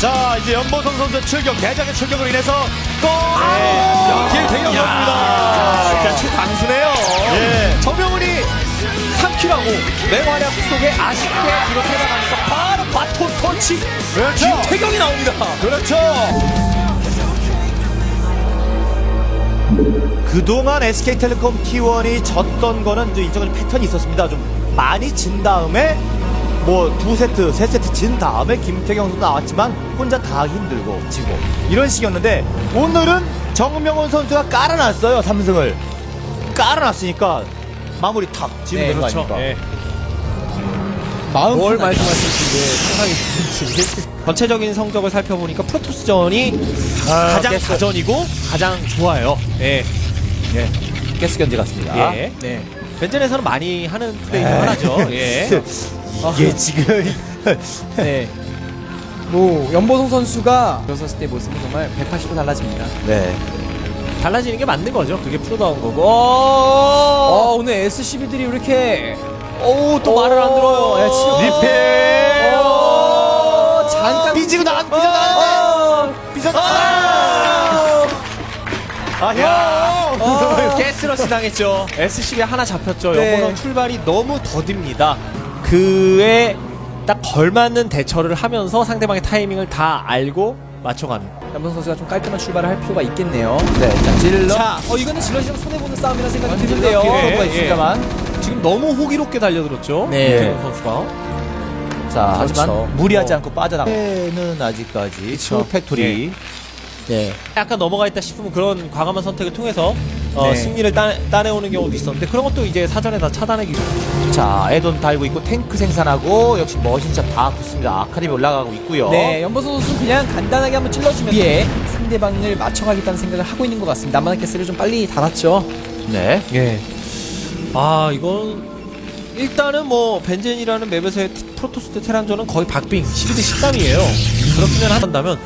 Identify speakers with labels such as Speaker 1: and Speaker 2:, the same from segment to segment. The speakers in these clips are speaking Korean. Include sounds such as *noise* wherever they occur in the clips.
Speaker 1: 자 이제 연보성 선수 출격 대장의 출격으로 인해서 골 김태경
Speaker 2: 야,
Speaker 1: 선수입니다.
Speaker 2: 진짜 최강수네요.
Speaker 1: 예.
Speaker 2: 정명훈이 3킬하고 맹활약 속에 아쉽게 이렇게 나가면서 바로 바톤 터치
Speaker 1: 그렇죠.
Speaker 2: 김태경이 나옵니다.
Speaker 1: 그렇죠. 그동안 SK텔레콤 T1이 졌던 거는 이제 이쪽은 패턴이 있었습니다. 좀 많이 진 다음에 뭐 두 세트, 세 세트 진 다음에 김태경 선수 나왔지만 혼자 다 힘들고 지고 이런 식이었는데 오늘은 정명훈 선수가 깔아놨어요. 3승을 깔아놨으니까 마무리 탁 지면
Speaker 2: 네,
Speaker 1: 되는
Speaker 2: 그렇죠.
Speaker 1: 거 아닙니까?
Speaker 2: 예.
Speaker 3: 마음
Speaker 2: 뭘
Speaker 3: 편하게.
Speaker 2: 말씀하실지 상당히. *laughs* 전체적인 성적을 살펴보니까 프로토스전이
Speaker 1: 아,
Speaker 2: 가장
Speaker 1: 가스.
Speaker 2: 다전이고 가장 좋아요. 예.
Speaker 1: 예. 가스 견제 같습니다.
Speaker 2: 예. 네. 벤젠에서는 많이 하는 플레이 중
Speaker 1: 네.
Speaker 2: 하나죠. *laughs* 예.
Speaker 1: 이게 지금
Speaker 3: 네. *laughs* 뭐 연보성 선수가 들어섰을 때 모습은 정말 180도 달라집니다.
Speaker 1: 네.
Speaker 2: 달라지는 게 맞는 거죠. 그게 프로다운 거고.
Speaker 3: 어,
Speaker 2: 어,
Speaker 3: 오늘 SCB들이 이렇게
Speaker 2: 오, 또 말을 안 들어요. 예, 치료.
Speaker 1: 리페.
Speaker 3: 어, 잠깐
Speaker 1: 삐지고 나간 삐져 나간 삐져 나간 아 형.
Speaker 2: 어, 가스러시 당했죠. SCB 하나 잡혔죠.
Speaker 3: 네.
Speaker 2: 요거는 출발이 너무 더딥니다. 그에 딱 걸맞는 대처를 하면서 상대방의 타이밍을 다 알고 맞춰가는.
Speaker 3: 연보성 선수가 좀 깔끔한 출발을 할 필요가 있겠네요. 네, 자 질러. 자, 어 이거는 질러시랑 손해 보는 싸움이라 생각이 드는데요.
Speaker 2: 예,
Speaker 3: 선수가
Speaker 2: 예.
Speaker 3: 있습니다만.
Speaker 2: 지금 너무 호기롭게 달려들었죠.
Speaker 3: 네.
Speaker 2: 선수가.
Speaker 1: 자, 하지만
Speaker 2: 그렇죠.
Speaker 1: 무리하지
Speaker 2: 어.
Speaker 1: 않고 빠져나가는 아직까지 슈 팩토리.
Speaker 3: 네.
Speaker 2: 약간 넘어가 있다 싶으면 그런 과감한 선택을 통해서 어,
Speaker 3: 네.
Speaker 2: 승리를 따, 따내오는 경우도 있었는데 그런 것도 이제 사전에 다 차단하기
Speaker 1: 자, 에돈 달고 있고 탱크 생산하고 역시 머신샷 다 붙습니다. 아카데미 올라가고 있고요.
Speaker 3: 네, 연보성 선수 그냥 간단하게 한번 찔러주면 예, 상대방을 맞춰가겠다는 생각을 하고 있는 것 같습니다. 남한 가스를 좀 빨리 달았죠.
Speaker 1: 네.
Speaker 2: 예. 아 이건 일단은 뭐 벤젠이라는 맵에서의 티- 프로토스 대 테란전은 거의 박빙 12대 13이에요. 그렇게는 한다면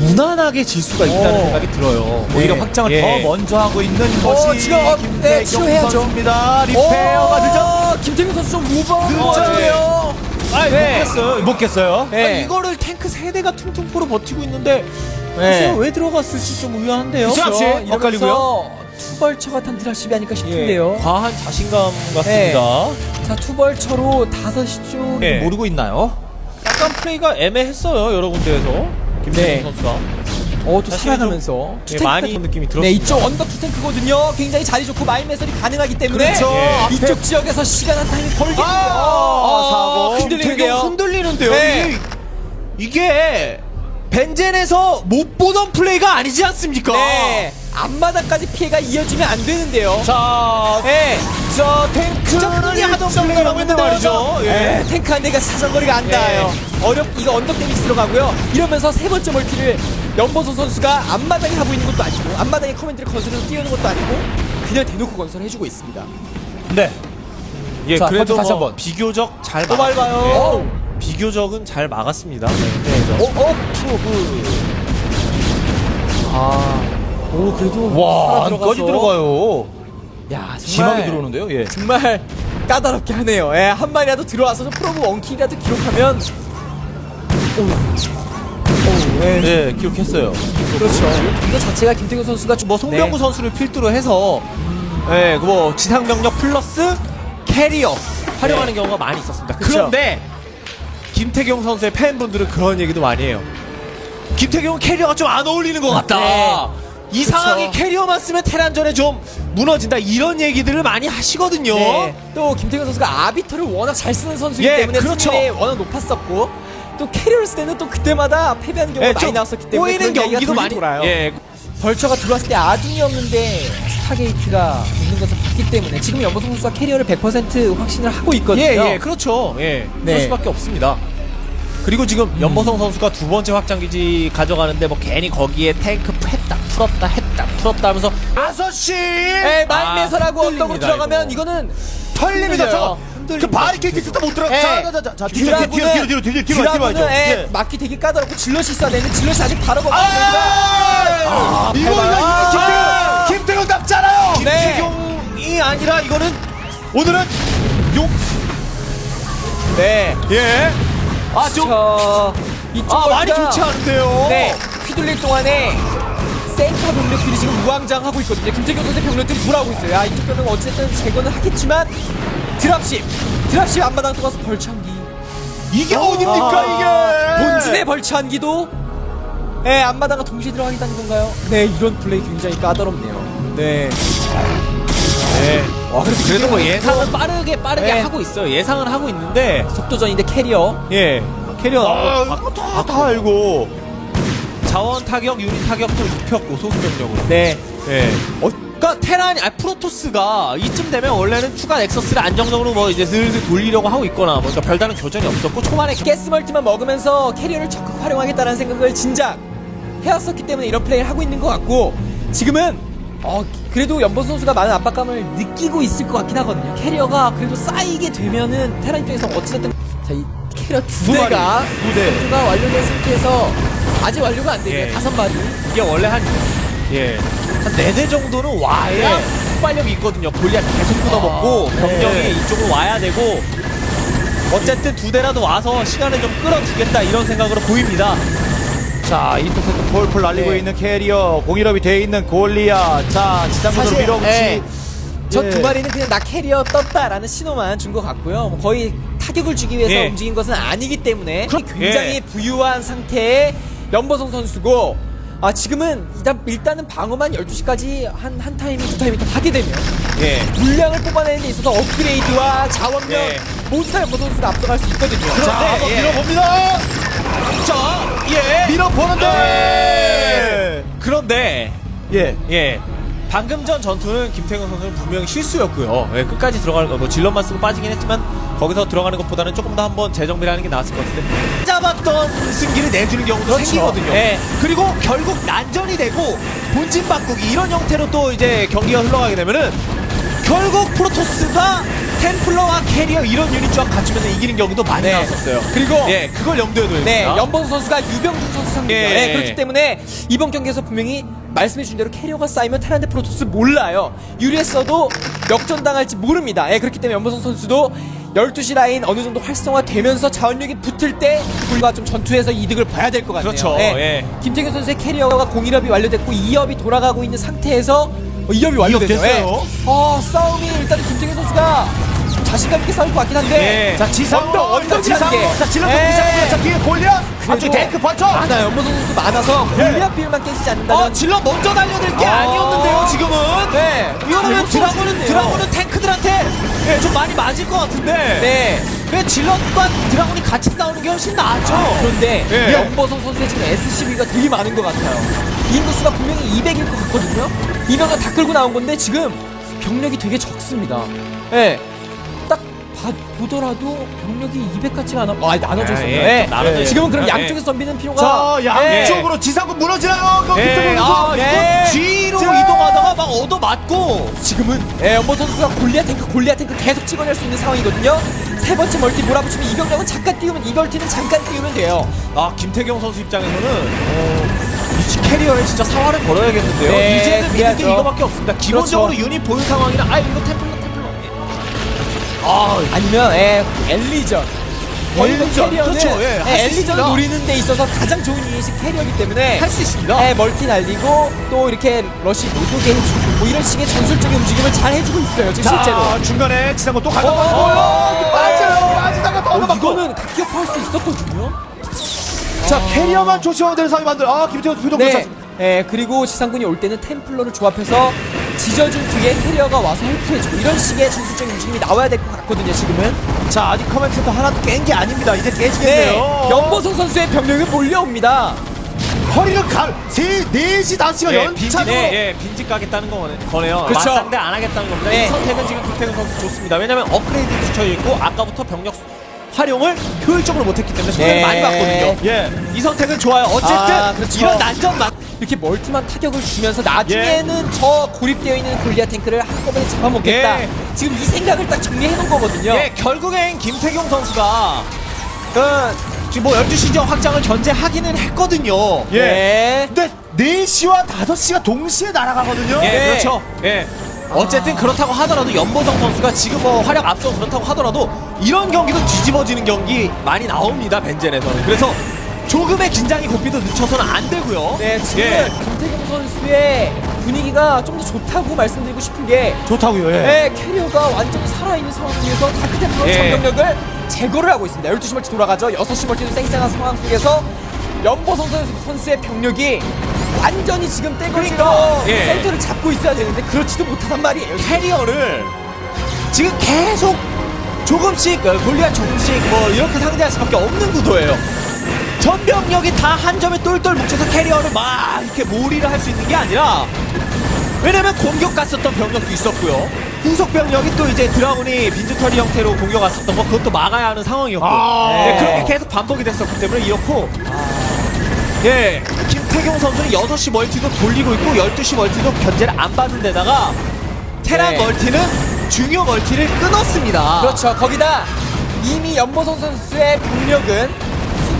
Speaker 2: 무난하게 질 수가 있다는
Speaker 3: 어.
Speaker 2: 생각이 들어요.
Speaker 1: 오히려
Speaker 3: 네.
Speaker 1: 확장을
Speaker 2: 예.
Speaker 1: 더 먼저 하고 있는 것이
Speaker 3: 지금, 어, 네, 치료해야죠.
Speaker 1: 선수입니다. 리페어가 늦어.
Speaker 3: 어, 김태균 선수 좀 오버.
Speaker 1: 늦었네요. 아, 못
Speaker 2: 네.
Speaker 1: 깼어요. 못 깼어요.
Speaker 3: 네.
Speaker 2: 아니, 이거를 탱크 세대가 퉁퉁 포로 버티고 있는데
Speaker 1: 네.
Speaker 2: 글쎄요 왜 들어갔을지 좀 의아한데요.
Speaker 3: 그렇죠.
Speaker 1: 엇갈리고요.
Speaker 3: 투벌처 같은 드라시비 아닐까
Speaker 2: 예,
Speaker 3: 싶은데요.
Speaker 2: 과한 자신감 같습니다.
Speaker 3: 자, 투벌처로 5시 쪽.
Speaker 2: 예.
Speaker 1: 모르고 있나요?
Speaker 2: 약간 플레이가 애매했어요 여러 군데에서 김태균
Speaker 3: 네.
Speaker 2: 선수가
Speaker 3: 어, 또
Speaker 2: 사실은
Speaker 3: 살아가면서.
Speaker 2: 예, 많이 느낌이 들었습니다.
Speaker 3: 네, 이쪽 언더 투탱크거든요. 굉장히 자리 좋고 마인 매설이 가능하기 때문에
Speaker 1: 그렇죠.
Speaker 2: 예.
Speaker 3: 이쪽 지역에서 시간 한 타임이 벌겠네요.
Speaker 1: 아, 사고.
Speaker 3: 흔들리는데요.
Speaker 2: 흔들리는데요.
Speaker 3: 네.
Speaker 2: 이게, 이게 벤젠에서 못 보던 플레이가 아니지 않습니까?
Speaker 3: 네. 앞마당까지 피해가 이어지면 안 되는데요.
Speaker 2: 자,
Speaker 3: 네.
Speaker 2: 자 탱크를
Speaker 3: 하던
Speaker 2: 플레이라고 했는데 말이죠. 예.
Speaker 3: 네, 탱크 한 대가 사정거리가 안 닿아요. 어렵 이거 언덕 데미지 들어가고요. 이러면서 세 번째 멀티를 연보소 선수가 앞마당에 하고 있는 것도 아니고 앞마당에 커맨드를 건설해서 띄우는 것도 아니고 그냥 대놓고 건설해주고 있습니다.
Speaker 1: 네.
Speaker 2: 예,
Speaker 1: 자,
Speaker 2: 그래도
Speaker 1: 다시
Speaker 2: 뭐
Speaker 1: 한번.
Speaker 2: 비교적 잘
Speaker 3: 또
Speaker 2: 막았-
Speaker 3: 밟아요.
Speaker 2: 예. 비교적은 잘 막았습니다. 네.
Speaker 3: 어, 어, 프로브. 아, 오 그래도
Speaker 1: 와,
Speaker 3: 살아
Speaker 1: 안까지. 들어가요.
Speaker 3: 야,
Speaker 1: 심하게
Speaker 3: 정말
Speaker 1: 들어오는데요. 예.
Speaker 3: 정말 까다롭게 하네요. 예, 한 마리라도 들어와서 좀 프로브 원킬이라도 기록하면. 오, 오, 예.
Speaker 1: 예, 기록했어요.
Speaker 3: 그렇죠. 이거 자체가 김태균 선수가
Speaker 2: 좀뭐 송병구
Speaker 3: 네.
Speaker 2: 선수를 필두로 해서 예, 그뭐 지상 병력 플러스 캐리어 활용하는 경우가 많이 있었습니다.
Speaker 3: 그쵸.
Speaker 2: 그런데 김태경 선수의 팬분들은 그런 얘기도 많이 해요. 김태경은 캐리어가 좀 안 어울리는 것 같다.
Speaker 3: 네.
Speaker 2: 이상하게. 캐리어만 쓰면 테란전에 좀 무너진다 이런 얘기들을 많이 하시거든요.
Speaker 3: 네. 또 김태균 선수가 아비터를 워낙 잘 쓰는 선수이기
Speaker 2: 예,
Speaker 3: 때문에
Speaker 2: 그렇죠.
Speaker 3: 승률이 워낙 높았었고 또 캐리어를 쓸 때는 또 그때마다 패배하는 경우가
Speaker 2: 예,
Speaker 3: 많이
Speaker 2: 좀
Speaker 3: 나왔었기 때문에
Speaker 2: 꼬이는
Speaker 3: 그런
Speaker 2: 경기도 많이
Speaker 3: 돌아요.
Speaker 2: 예,
Speaker 3: 벌처가 들어왔을 때 아둔이 없는데 스타게이트가 있는 것을 봤기 때문에 지금 연보성 선수가 캐리어를 100% 확신을 하고 있거든요.
Speaker 2: 예, 예, 그렇죠. 예, 그럴
Speaker 3: 네.
Speaker 2: 수밖에 없습니다. 그리고 지금 연보성 선수가 두 번째 확장기지 가져가는데 뭐 괜히 거기에 탱크 했다 풀었다 했다 풀었다 하면서
Speaker 1: 아서 씨.
Speaker 3: 예,
Speaker 2: 아,
Speaker 3: 만매설하고 언덕으로
Speaker 2: 흔들립니다,
Speaker 3: 들어가면
Speaker 2: 이거.
Speaker 3: 이거는
Speaker 1: 털립니다. 저. 그 바리케이트 때못 들어가.
Speaker 3: 예.
Speaker 1: 자, 자, 자, 자, 자, 뒤로, 뒤로, 뒤로, 뒤로, 뒤로, 뒤로, 뒤로, 뒤로.
Speaker 3: 예,
Speaker 1: 예.
Speaker 3: 막기 되게 까다롭고 질럿이 있어야 되는데 질럿이 아직 바로 먹고
Speaker 1: 아, 이거 이거
Speaker 3: 아,
Speaker 1: 이거 김태경 김태경 답잖아요.
Speaker 3: 네.
Speaker 2: 김태경이 아니라 이거는
Speaker 1: 오늘은 용
Speaker 3: 네.
Speaker 1: 예. 아, 좀,
Speaker 3: 자, 이쪽
Speaker 1: 아, 많이 좋지 않은데요?
Speaker 3: 네, 휘둘릴 동안에 센터 병력들이 지금 우왕좌왕하고 있거든요. 김태경 선수 병력들이 돌아오고 있어요. 아, 이쪽 병력은 어쨌든 제거는 하겠지만 드랍십, 드랍십 앞마당 또 가서 벌창기.
Speaker 1: 이게
Speaker 3: 아,
Speaker 1: 어딥니까, 이게?
Speaker 3: 본진의 벌창기도 예, 앞마당과 동시에 들어가겠다는 건가요? 네, 이런 플레이 굉장히 까다롭네요. 네.
Speaker 2: 네.
Speaker 3: 와, 그래도
Speaker 2: 그래도 뭐 예상은 빠르게 빠르게
Speaker 3: 네.
Speaker 2: 하고 있어요. 예상은 하고 있는데
Speaker 3: 속도전인데 캐리어.
Speaker 2: 예 캐리어
Speaker 1: 아, 이거 다, 다 알고.
Speaker 2: 자원 타격, 유닛 타격도 입혔고 소수 병력으로.
Speaker 3: 네.
Speaker 2: 예. 어, 그러니까 테란이 아 프로토스가 이쯤 되면 원래는 추가 넥서스를 안정적으로 뭐 이제 슬슬 돌리려고 하고 있거나 뭐 그러니까 별다른 교전이 없었고 초반에
Speaker 3: 가스멀티만 먹으면서 캐리어를 적극 활용하겠다는 생각을 진작 해왔었기 때문에 이런 플레이를 하고 있는 것 같고 지금은 어 그래도 연보 선수가 많은 압박감을 느끼고 있을 것 같긴 하거든요. 캐리어가 그래도 쌓이게 되면은 테란 입장에서 어찌됐든 자 이 캐리어 두
Speaker 2: 두 마리,
Speaker 3: 대가
Speaker 2: 두 대.
Speaker 3: 세트가 완료된 상태에서 아직 완료가 안 되네요.
Speaker 2: 예.
Speaker 3: 다섯 마리.
Speaker 2: 이게 원래 한 예. 한네대 정도는 와야
Speaker 3: 네.
Speaker 2: 폭발력이 있거든요. 골리앗 계속 끊어먹고
Speaker 3: 아,
Speaker 2: 병력이
Speaker 3: 네.
Speaker 2: 이쪽으로 와야 되고 어쨌든 두 대라도 와서 시간을 좀 끌어주겠다 이런 생각으로 보입니다.
Speaker 1: 자, 인터셉트 폴폴 날리고
Speaker 3: 네.
Speaker 1: 있는 캐리어, 공일업이 돼 있는 골리아. 자, 지상군으로
Speaker 3: 사실,
Speaker 1: 밀어붙이.
Speaker 3: 예. 저
Speaker 1: 예.
Speaker 3: 두 마리는 그냥 나 캐리어 떴다라는 신호만 준 것 같고요. 뭐 거의 타격을 주기 위해서
Speaker 2: 예.
Speaker 3: 움직인 것은 아니기 때문에
Speaker 2: 그럼-
Speaker 3: 굉장히
Speaker 2: 예.
Speaker 3: 부유한 상태의 연보성 선수고 아 지금은 일단 일단은 방어만 12시까지 한 한 타이밍 두 타이밍 더 하게 되면
Speaker 2: 예.
Speaker 3: 물량을 뽑아내는 데 있어서 업그레이드와 자원력
Speaker 2: 예.
Speaker 3: 모두 다 연보 선수가 앞서갈 수 있거든요.
Speaker 1: 자,
Speaker 2: 그런데,
Speaker 1: 한번
Speaker 2: 예.
Speaker 1: 밀어봅니다.
Speaker 2: 자, 예.
Speaker 1: 밀어보는데.
Speaker 2: 그런데
Speaker 1: 예.
Speaker 2: 예. 방금 전 전투는 김태경 선수는 분명히 실수였고요. 예, 끝까지 들어가는 거, 뭐 질럿만 쓰고 빠지긴 했지만 거기서 들어가는 것보다는 조금 더 한번 재정비를 하는 게 나았을 것 같은데 잡았던 승기를 내주는 경우도
Speaker 3: 그렇죠.
Speaker 2: 생기거든요.
Speaker 3: 예.
Speaker 2: 그리고 결국 난전이 되고 본진 바꾸기 이런 형태로 또 이제 경기가 흘러가게 되면은 결국 프로토스가 템플러와 캐리어 이런 유닛 조합 갖추면서 이기는 경우도 많이
Speaker 3: 네.
Speaker 2: 나왔었어요.
Speaker 3: 그리고
Speaker 2: 예, 그걸 염두에 둬야
Speaker 3: 네,
Speaker 2: 됩니다.
Speaker 3: 연봉 선수가 유병준 선수 상대입니다.
Speaker 2: 예.
Speaker 3: 네, 그렇기 때문에 이번 경기에서 분명히 말씀해주신 대로 캐리어가 쌓이면 테란데 프로토스 몰라요. 유리했어도 역전당할지 모릅니다. 예, 그렇기 때문에 연보성 선수도 12시 라인 어느 정도 활성화되면서 자원력이 붙을 때 불과 좀 전투에서 이득을 봐야 될 것 같네요.
Speaker 2: 그렇죠. 예.
Speaker 3: 김태균 선수의 캐리어가 공일업이 완료됐고 2업이 돌아가고 있는 상태에서 어, 2업이 완료됐어요.
Speaker 1: 됐어요.
Speaker 3: 아, 싸움이 일단 김태균 선수가 자신감 있게 싸울 것 같긴 한데
Speaker 2: 예.
Speaker 1: 자, 지상,
Speaker 3: 언덕, 언덕
Speaker 1: 지상,
Speaker 3: 지상계.
Speaker 1: 자, 질러
Speaker 3: 예.
Speaker 1: 지상, 자, 뒤에.
Speaker 3: 그래도
Speaker 1: 앞쪽에 탱크 벌쳐.
Speaker 3: 많아요. 연보성 선수 많아서 골리앗 비율만 깨지지 않는다면
Speaker 2: 어, 질럿 먼저 달려들 게
Speaker 3: 아.
Speaker 2: 아니었는데요, 지금은.
Speaker 3: 네.
Speaker 2: 이거는 드라군은
Speaker 3: 쏘시네요.
Speaker 2: 드라군은 탱크들 예, 좀 많이 맞을 것 같은데.
Speaker 3: 네.
Speaker 2: 왜 질럿과 드라군이 같이 싸우는 게 훨씬 낫죠.
Speaker 3: 그런데
Speaker 2: 예.
Speaker 3: 연보성 선수의 지금 SCV가 되게 많은 것 같아요. 인구수가 분명히 200일 것 같거든요. 이명가 다 끌고 나온 건데 지금 병력이 되게 적습니다. 예. 보더라도 병력이 200 같지가 않아. 아, 나눠져 있었네요.
Speaker 2: 예,
Speaker 3: 예.
Speaker 2: 좀 나눠져
Speaker 3: 지금은 그럼
Speaker 2: 있어요.
Speaker 3: 양쪽에서 덤비는 필요가.
Speaker 1: 자,
Speaker 3: 예.
Speaker 1: 양쪽으로 지상군 무너지나요? 그
Speaker 2: 예, 아.
Speaker 3: 예.
Speaker 2: 뒤로
Speaker 1: 자.
Speaker 2: 이동하다가 막 얻어 맞고.
Speaker 3: 지금은 예, 연보 선수가 골리앗 탱크, 골리앗 탱크 계속 찍어낼 수 있는 상황이거든요. 세 번째 멀티 몰아붙이면 이병력은 잠깐 띄우면 이 멀티는 잠깐 띄우면 돼요.
Speaker 2: 아, 김태경 선수 입장에서는 어, 이 캐리어에 진짜 사활을 걸어야겠는데요.
Speaker 3: 네,
Speaker 2: 이제는 믿는 게
Speaker 3: 그래야죠.
Speaker 2: 이거밖에 없습니다. 기본적으로
Speaker 3: 그렇죠.
Speaker 2: 유닛 보유 상황이나 아, 이거 템플러. 아,
Speaker 3: 아니면 예, 엘리전.
Speaker 2: 엘리전,
Speaker 3: 캐리어는
Speaker 2: 그렇죠, 예, 할수
Speaker 3: 엘리전을
Speaker 2: 있습니다.
Speaker 3: 노리는 데 있어서 가장 좋은 유닛이 캐리어이기 때문에
Speaker 2: 할 수 있습니다.
Speaker 3: 예, 멀티 날리고 또 이렇게 러시 못 오게 해주고 뭐 이런 식의 전술적인 움직임을 잘 해주고 있어요 지금 실제로.
Speaker 1: 자, 중간에 지상군 또 가다
Speaker 3: 어,
Speaker 1: 말고요.
Speaker 3: 어,
Speaker 1: 빠져요. 빠지다가 또
Speaker 3: 어,
Speaker 1: 얻어맞고.
Speaker 3: 이거는 각격할 수 있었거든요.
Speaker 1: 자, 캐리어만 조심하면 되는 상황이 만들. 아, 선수 표정
Speaker 3: 네.
Speaker 1: 괜찮습니다.
Speaker 3: 예, 그리고 지상군이 올 때는 템플러를 조합해서 지져준 뒤에 캐리어가 와서 헬프해주고 이런 식의 전술적인 움직임이 나와야 될 것 같거든요 지금은.
Speaker 1: 자, 아직 커맨드 센터 하나도 깬 게 아닙니다. 이제
Speaker 3: 네,
Speaker 1: 깨지겠네요.
Speaker 3: 연보성 선수의 병력이 몰려옵니다.
Speaker 1: 허리를 갈, 세, 4시, 5시가
Speaker 2: 예,
Speaker 1: 연차로.
Speaker 2: 빈집, 예, 빈집 가겠다는 거 거네요.
Speaker 3: 그렇죠.
Speaker 2: 맞상대 안 하겠다는 겁니다.
Speaker 3: 네.
Speaker 2: 이 선택은 지금 김태균 선수 좋습니다. 왜냐면 업그레이드 붙여 있고 아까부터 병력 활용을 효율적으로 못했기 때문에 손해를
Speaker 3: 네.
Speaker 2: 많이 봤거든요. 예, 이 선택은 좋아요. 어쨌든
Speaker 3: 아, 그렇죠.
Speaker 2: 이런 난전만
Speaker 3: 이렇게 멀티만 타격을 주면서 나중에는 저 고립되어 있는 골리앗 탱크를 한꺼번에 잡아먹겠다.
Speaker 2: 예.
Speaker 3: 지금 이 생각을 딱 정리해 놓은 거거든요.
Speaker 2: 예, 결국엔 김태경 선수가 그 지금 뭐 12시 지역 확장을 견제하기는 했거든요.
Speaker 1: 예.
Speaker 3: 네.
Speaker 1: 근데 4시와 5시가 동시에 날아가거든요.
Speaker 2: 예,
Speaker 3: 네.
Speaker 2: 그렇죠. 예. 어쨌든 그렇다고 하더라도 연보성 선수가 지금 뭐 활약 앞서 그렇다고 하더라도 이런 경기도 뒤집어지는 경기 많이 나옵니다 벤젠에서는 그래서 조금의 긴장이 고삐도 늦춰서는 안 되고요
Speaker 3: 네, 지금
Speaker 2: 예.
Speaker 3: 김태경 선수의 분위기가 좀 더 좋다고 말씀드리고 싶은 게
Speaker 1: 좋다고요. 예.
Speaker 3: 네, 캐리어가 완전히 살아있는 상황 속에서 다크템플러
Speaker 2: 예.
Speaker 3: 전병력을 제거를 하고 있습니다. 12시 멀티 돌아가죠. 6시 멀티도 쌩쌩한 상황 속에서 연보성 선수, 선수의 병력이 완전히 지금 떼거리로
Speaker 2: 그러니까, 예.
Speaker 3: 센터를 잡고 있어야 되는데 그렇지도 못하단 말이에요.
Speaker 2: 캐리어를 지금 계속 조금씩 어, 골리앗 조금씩 뭐 이렇게 상대할 수밖에 없는 구도예요. 전병력이 다 한 점에 똘똘 뭉쳐서 캐리어를 막 이렇게 몰이를 할 수 있는 게 아니라 왜냐면 공격 갔었던 병력도 있었고요. 후속 병력이 또 이제 드라군이 빈즈터리 형태로 공격 왔었던 거 그것도 막아야 하는 상황이었고
Speaker 1: 아.
Speaker 2: 네, 그렇게 계속 반복이 됐었기 때문에 이렇고 예 김태경 선수는 6시 멀티도 돌리고 있고 12시 멀티도 견제를 안 받는 데다가 테란
Speaker 3: 네.
Speaker 2: 멀티는 중요 멀티를 끊었습니다.
Speaker 3: 그렇죠. 거기다 이미 연보성 선수의 병력은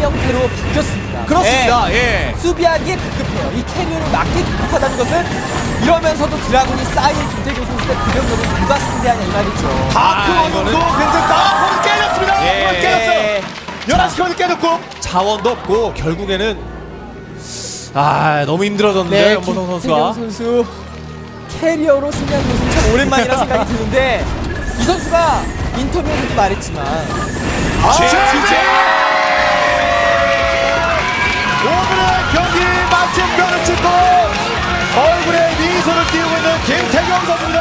Speaker 3: 형태로 바뀌었습니다.
Speaker 2: 그렇습니다.
Speaker 3: 네.
Speaker 2: 예.
Speaker 3: 수비하기에 급급해요. 이 캐리어를 막기 급급하다는 것은 이러면서도 드라군이 쌓인 김태경 선수의 그 병력을 누가 상대하냐 이 말이죠.
Speaker 1: 다크
Speaker 2: 아,
Speaker 1: 원도
Speaker 2: 이거는-
Speaker 1: 굉장히 다 거기 깨졌습니다.
Speaker 2: 예.
Speaker 1: 깨졌어요. 11시 거기 깨졌고.
Speaker 2: 자원도 없고 결국에는 아 너무 힘들어졌는데 연보성 선수가
Speaker 3: 네, 김태경 선수 캐리어로 승리한 것은 참 오랜만이라 *laughs* 생각이 드는데 이 선수가 인터뷰에서도 말했지만
Speaker 1: 아,
Speaker 2: 제- 같은 뼈를 찍고 얼굴에 미소를 띄우고 있는 김태경 선수입니다.